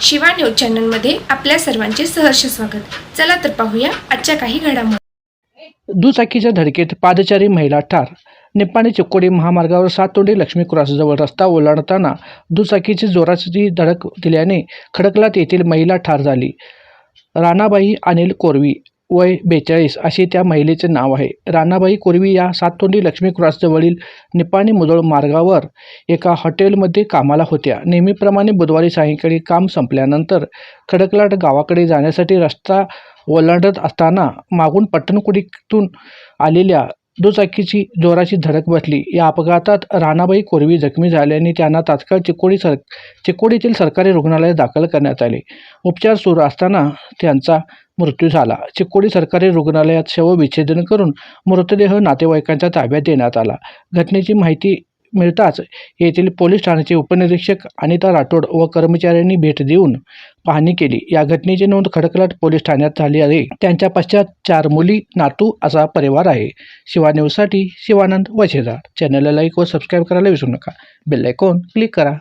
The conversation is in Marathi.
शिवा न्यूज चॅनलमध्ये आपल्या सर्वांचे सहर्ष स्वागत. चला तर पाहूया आजच्या काही घडामोडी दुचाकीच्या धडकेत पादचारी महिला ठार. निप्पाणी चिक्कोडी महामार्गावर सातोंडी लक्ष्मी क्रॉसजवळ रस्ता ओलांडताना दुचाकीची जोराची धडक दिल्याने खडकलात येथील महिला ठार झाली. राणाबाई अनिल कोरवी वय बेचाळीस असे त्या महिलेचे नाव आहे. राणाबाई कोरवी या साततोंडी लक्ष्मी क्रॉसजवळील निपाणी मुदोळ मार्गावर एका हॉटेलमध्ये कामाला होत्या. नेहमीप्रमाणे बुधवारी सायंकाळी काम संपल्यानंतर खडकलाट गावाकडे जाण्यासाठी रस्ता ओलांडत असताना मागून पट्टणकुडीतून आलेल्या दुचाकीची जोराची धडक बसली. या अपघातात राणाबाई कोरवी जखमी झाल्याने त्यांना तात्काळ चिकोडी सर चिकोडीतील सरकारी रुग्णालयात दाखल करण्यात आले. उपचार सुरू असताना त्यांचा मृत्यू झाला. चिकोडी सरकारी रुग्णालयात शवविच्छेदन करून मृतदेह नातेवाईकांच्या ताब्यात देण्यात आला. घटनेची माहिती मिळताच येथील पोलीस ठाण्याचे उपनिरीक्षक अनिता राठोड व कर्मचाऱ्यांनी भेट देऊन पाहणी केली. या घटनेची नोंद खडकलाट पोलीस ठाण्यात झाली आहे. त्यांच्या पश्चात चार मुली नातू असा परिवार आहे. शिवा न्यूजसाठी शिवानंद वशेदार चॅनलला लाईक व सबस्क्राईब करायला विसरू नका. बेल आयकॉन क्लिक करा.